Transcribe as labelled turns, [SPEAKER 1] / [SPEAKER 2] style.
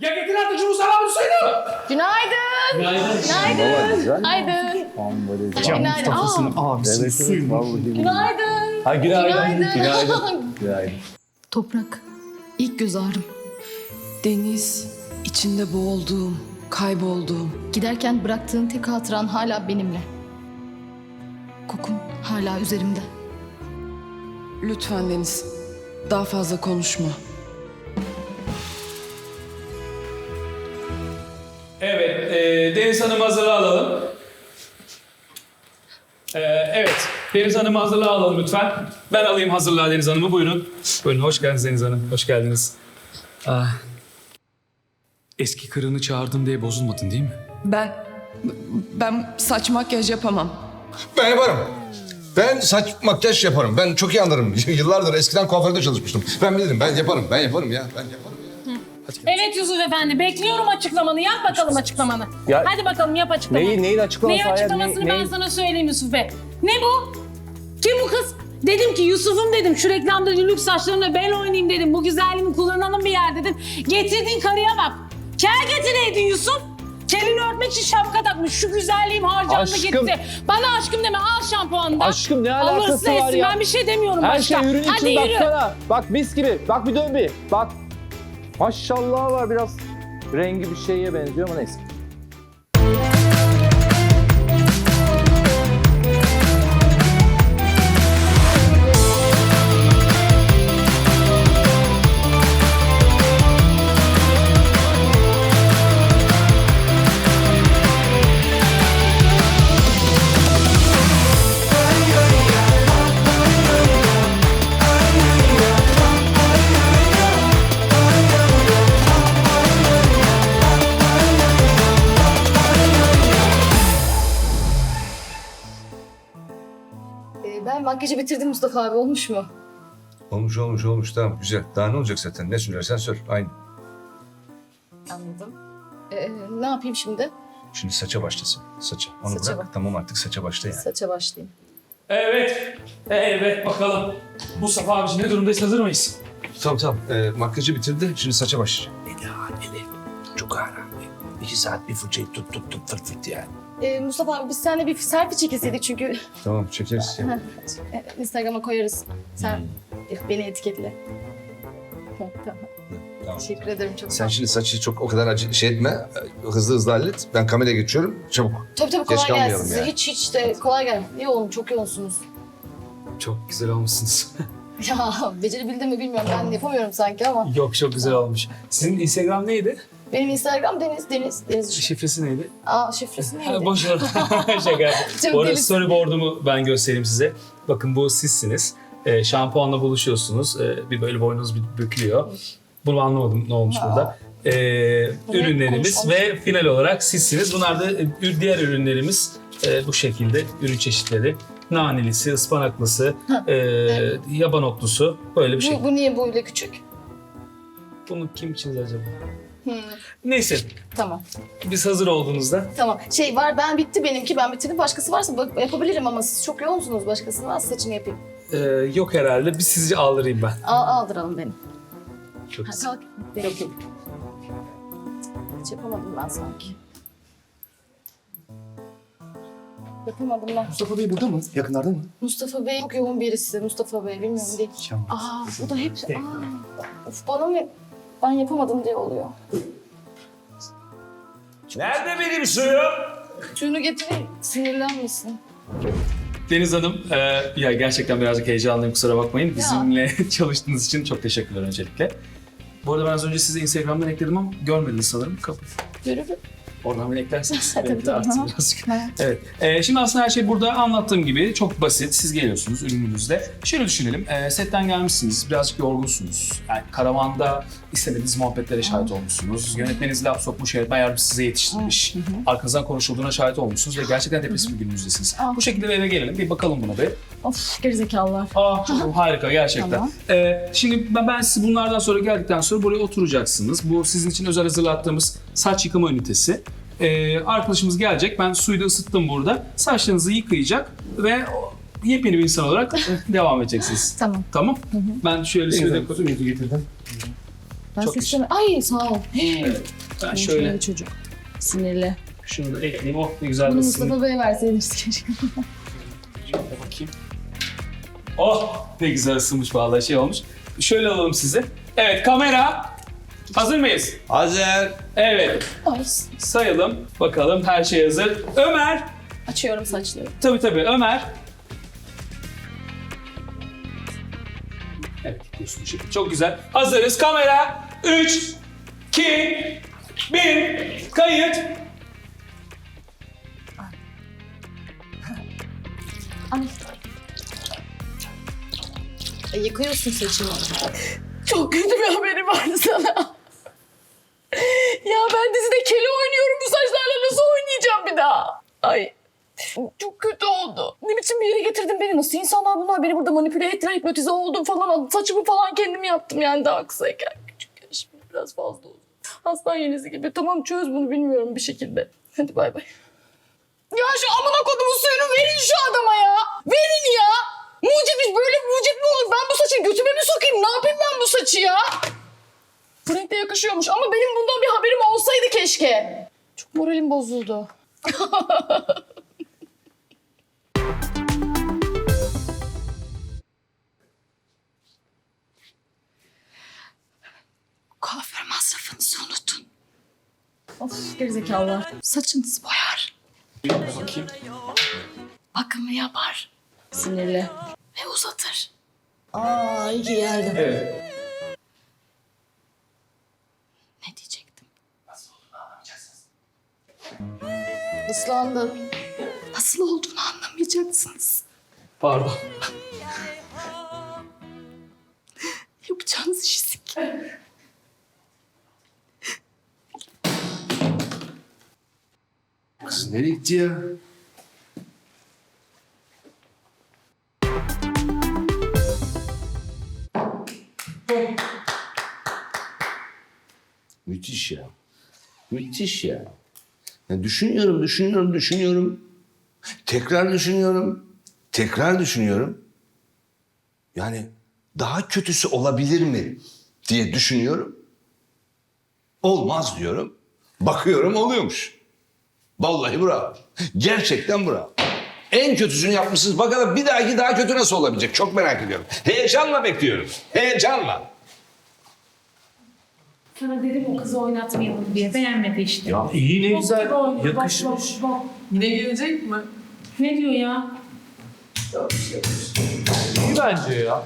[SPEAKER 1] Ya getir artık şunu sana söyle.
[SPEAKER 2] Günaydın.
[SPEAKER 1] Günaydın.
[SPEAKER 2] Günaydın. Günaydın.
[SPEAKER 1] Cam
[SPEAKER 2] Günaydın.
[SPEAKER 1] kafasının
[SPEAKER 2] Aa,
[SPEAKER 1] abisinin suyunu.
[SPEAKER 2] Günaydın.
[SPEAKER 1] Ha günaydın.
[SPEAKER 2] Günaydın.
[SPEAKER 1] Günaydın.
[SPEAKER 2] Toprak. İlk göz ağrım.
[SPEAKER 3] Deniz, içinde boğulduğum, kaybolduğum.
[SPEAKER 2] Giderken bıraktığın tek hatıran hala benimle. Kokun hala üzerimde.
[SPEAKER 3] Lütfen Deniz, daha fazla konuşma.
[SPEAKER 1] E, Deniz Hanım'ı hazırlığa alalım. E, evet, Deniz Hanım'ı hazırlığa alalım lütfen. Ben alayım hazırlığa Deniz Hanım'ı, buyurun. Buyurun, hoş geldiniz Deniz Hanım, hoş geldiniz. Ah. Eski karını çağırdım diye bozulmadın değil mi?
[SPEAKER 3] Ben, ben saç makyaj yapamam.
[SPEAKER 4] Ben yaparım. Ben saç makyaj yaparım. Ben çok iyi anlarım. Yıllardır eskiden kuaförde çalışmıştım. Ben bilirim. Ben yaparım. Ben yaparım ya. Ben yaparım.
[SPEAKER 5] Evet Yusuf Efendi bekliyorum açıklamanı. Yap bakalım açıklamanı.
[SPEAKER 6] Ya-
[SPEAKER 5] Hadi bakalım yap açıklamanı.
[SPEAKER 6] Neyi, neyin açıklaması?
[SPEAKER 5] Neyi
[SPEAKER 6] hayat,
[SPEAKER 5] açıklamasını
[SPEAKER 6] ne-
[SPEAKER 5] ben
[SPEAKER 6] neyi-
[SPEAKER 5] sana söyleyeyim Yusuf Bey. Ne bu? Kim bu kız? Dedim ki Yusuf'um dedim. Şu reklamda lülük saçlarımla ben oynayayım dedim. Bu güzelliğimi kullanalım bir yer dedim. Getirdin karıya bak. Kel getireydin Yusuf. Kelini örtmek için şapka takmış. Şu güzelliğim harcandı
[SPEAKER 6] Aşkım.
[SPEAKER 5] gitti. Bana aşkım deme al şampuanı da.
[SPEAKER 6] Aşkım ne alakası var
[SPEAKER 5] etsin.
[SPEAKER 6] ya?
[SPEAKER 5] Ben bir şey demiyorum
[SPEAKER 6] Her
[SPEAKER 5] başka.
[SPEAKER 6] şey ürün
[SPEAKER 5] Hadi
[SPEAKER 6] için
[SPEAKER 5] yürü.
[SPEAKER 6] baksana. Bak mis gibi. Bak bir dön bir. Bak. Maşallah var biraz rengi bir şeye benziyor ama neyse.
[SPEAKER 2] Ben makyajı bitirdim Mustafa abi. Olmuş mu?
[SPEAKER 4] Olmuş olmuş olmuş. Tamam güzel. Daha ne olacak zaten? Ne söylersen sor. Aynı.
[SPEAKER 2] Anladım. Ee, ne yapayım şimdi?
[SPEAKER 4] Şimdi saça başlasın. Saça. Onu
[SPEAKER 2] Saça
[SPEAKER 4] bırak.
[SPEAKER 2] bak.
[SPEAKER 4] Tamam artık saça başla yani.
[SPEAKER 2] Saça başlayayım.
[SPEAKER 1] Evet, evet bakalım. Mustafa abici ne durumdayız, hazır mıyız?
[SPEAKER 4] Tamam tamam. Ee, makyajı bitirdi. Şimdi saça başlayacak.
[SPEAKER 7] İki saat bir fırçayı tut tut tut fırt fırt yani.
[SPEAKER 2] Ee, Mustafa abi biz seninle bir selfie çekilseydik çünkü
[SPEAKER 4] Tamam çekeriz. ya.
[SPEAKER 2] Instagram'a koyarız. Sen beni etiketle. Tamam.
[SPEAKER 4] Tamam.
[SPEAKER 2] Teşekkür ederim çok.
[SPEAKER 4] Sen şimdi saçı çok o kadar acı şey etme. Hızlı hızlı hallet. Ben kameraya geçiyorum. Çabuk.
[SPEAKER 2] Tabii tabii
[SPEAKER 4] Geç
[SPEAKER 2] kolay
[SPEAKER 4] kalmayalım
[SPEAKER 2] gelsin. Size
[SPEAKER 4] yani.
[SPEAKER 2] hiç hiç de kolay gelsin. Yoğun, çok yoğunsunuz.
[SPEAKER 1] Çok güzel olmuşsunuz.
[SPEAKER 2] Ya becerebildim mi bilmiyorum. Ben yapamıyorum sanki ama.
[SPEAKER 1] Yok çok güzel olmuş. Sizin Instagram neydi?
[SPEAKER 2] Benim Instagram Deniz, Deniz, Deniz.
[SPEAKER 1] Şifresi neydi?
[SPEAKER 2] Aa şifresi neydi?
[SPEAKER 1] Boş ver. Şaka. Bu arada storyboard'umu ben göstereyim size. Bakın bu sizsiniz. Ee, şampuanla buluşuyorsunuz. Ee, bir böyle boynunuz bir bükülüyor. Bunu anlamadım ne olmuş burada. Ee, ürünlerimiz ve final olarak sizsiniz. Bunlar da e, diğer ürünlerimiz e, bu şekilde ürün çeşitleri. Nanelisi, ıspanaklısı, e, yaban otlusu böyle bir şey.
[SPEAKER 2] Bu, bu niye böyle küçük?
[SPEAKER 1] Bunu kim çizdi acaba?
[SPEAKER 2] Hmm,
[SPEAKER 1] Neyse
[SPEAKER 2] tamam.
[SPEAKER 1] biz hazır olduğunuzda
[SPEAKER 2] Tamam. Şey var ben bitti benimki. Ben bitirdim. Başkası varsa bak- yapabilirim ama siz çok yoğunsunuz. Başkasının varsa saçını yapayım.
[SPEAKER 1] e, yok herhalde. Bir sizce aldırayım ben.
[SPEAKER 2] Al, aldıralım beni.
[SPEAKER 1] Çok
[SPEAKER 2] Ha,
[SPEAKER 1] güzel.
[SPEAKER 2] kalk. Yok yok. Hiç yapamadım ben sanki. Yapamadım ben.
[SPEAKER 7] Mustafa Bey burada mı? Yakınlarda mı?
[SPEAKER 2] Mustafa Bey çok yoğun birisi. Mustafa Bey bilmiyorum değil. Aa bu da hep... Aa, of bana mı... Ben yapamadım diye oluyor.
[SPEAKER 7] Nerede benim suyum?
[SPEAKER 2] Suyunu getireyim. Sinirlenmesin.
[SPEAKER 1] Deniz Hanım, e, ya gerçekten birazcık heyecanlıyım kusura bakmayın. Bizimle çalıştığınız için çok teşekkürler öncelikle. Bu arada ben az önce sizi Instagram'dan ekledim ama görmediniz sanırım. Kapı.
[SPEAKER 2] Görürüm.
[SPEAKER 1] Oradan beni eklerseniz.
[SPEAKER 2] Tabii, tabii.
[SPEAKER 1] birazcık. Evet. E, şimdi aslında her şey burada anlattığım gibi çok basit. Siz geliyorsunuz ürününüzle. Şöyle düşünelim. E, setten gelmişsiniz. Birazcık yorgunsunuz. Yani karavanda istemediğiniz muhabbetlere şahit olmuşsunuz. Yönetmeniniz laf sokmuş, bayağı bir size yetiştirmiş. Arkanızdan konuşulduğuna şahit olmuşsunuz ve gerçekten depresif bir gününüzdesiniz. Bu şekilde bir eve gelelim. Bir bakalım buna bir.
[SPEAKER 2] Of gerizekalılar.
[SPEAKER 1] Aa çok harika gerçekten.
[SPEAKER 2] Tamam.
[SPEAKER 1] Ee, şimdi ben, ben siz bunlardan sonra geldikten sonra buraya oturacaksınız. Bu sizin için özel hazırlattığımız saç yıkama ünitesi. Ee, arkadaşımız gelecek. Ben suyu da ısıttım burada. Saçlarınızı yıkayacak ve yepyeni bir insan olarak devam edeceksiniz.
[SPEAKER 2] Tamam.
[SPEAKER 1] Tamam. Ben şöyle suyu da
[SPEAKER 7] Suyunuzu getirdim.
[SPEAKER 8] Ben
[SPEAKER 1] Çok
[SPEAKER 8] süsleme... Ay sağ ol.
[SPEAKER 1] Ben şöyle
[SPEAKER 8] çocuk. Sinirli.
[SPEAKER 1] şunu da ekleyeyim. Oh ne güzel
[SPEAKER 8] Bunu. Mustafa Bey'e verseydiniz keşke.
[SPEAKER 1] Şöyle bakayım. Oh ne güzel ısınmış vallahi şey olmuş. Şöyle alalım sizi. Evet kamera. Hazır mıyız?
[SPEAKER 7] Hazır.
[SPEAKER 1] Evet.
[SPEAKER 8] Ay.
[SPEAKER 1] Sayalım. Bakalım her şey hazır. Ömer.
[SPEAKER 8] Açıyorum saçları.
[SPEAKER 1] Tabii tabii Ömer. Evet gidiyorsun bu şekilde. Çok güzel. Hazırız. Kamera. 3, 2, 1. Kayıt.
[SPEAKER 8] Ay. E, yıkıyorsun saçını.
[SPEAKER 2] Çok kötü bir haberim var sana. ya ben dizide kele oynuyorum. Bu saçlarla nasıl oynayacağım bir daha? Ay çok kötü oldu. Ne biçim bir yere getirdin beni? Nasıl insanlar bunlar? Beni burada manipüle ettiler, hipnotize oldum falan. Saçımı falan kendim yaptım yani daha kısayken. Küçükken şimdi biraz fazla oldu. Aslan yenisi gibi. Tamam çöz bunu bilmiyorum bir şekilde. Hadi bay bay. Ya şu amına kodumun suyunu verin şu adama ya. Verin ya. Mucit böyle mucit mi olur? Ben bu saçı götüme mi sokayım? Ne yapayım ben bu saçı ya? Bu renkte yakışıyormuş ama benim bundan bir haberim olsaydı keşke. Çok moralim bozuldu. Kuaför masrafınızı unutun.
[SPEAKER 8] Of gerizekalılar.
[SPEAKER 2] Saçınızı boyar,
[SPEAKER 1] Bakayım.
[SPEAKER 2] bakımı yapar
[SPEAKER 8] Sinirli.
[SPEAKER 2] ve uzatır.
[SPEAKER 8] Aa iyi ki geldin.
[SPEAKER 1] Evet.
[SPEAKER 2] Ne diyecektim?
[SPEAKER 8] Islandın.
[SPEAKER 2] Nasıl olduğunu anlamayacaksınız.
[SPEAKER 1] Pardon.
[SPEAKER 2] Yapacağınız işi sik.
[SPEAKER 7] Kız nereye gitti ya? Müthiş ya. Müthiş ya. Ya. Düşünüyorum, düşünüyorum, düşünüyorum. Tekrar düşünüyorum. Tekrar düşünüyorum. Yani daha kötüsü olabilir mi diye düşünüyorum. Olmaz diyorum. Bakıyorum oluyormuş. Vallahi bravo. Gerçekten bravo. En kötüsünü yapmışsınız. Bakalım bir dahaki daha kötü nasıl olabilecek? Çok merak ediyorum. Heyecanla bekliyorum. Heyecanla.
[SPEAKER 5] Sana dedim o kızı oynatmayalım diye. Beğenmedi işte.
[SPEAKER 6] Ya iyi ne güzel.
[SPEAKER 5] Bak,
[SPEAKER 6] Yakışmış.
[SPEAKER 5] bak, bak.
[SPEAKER 9] Yine gelecek mi?
[SPEAKER 5] Ne diyor ya?
[SPEAKER 6] İyi bence ya.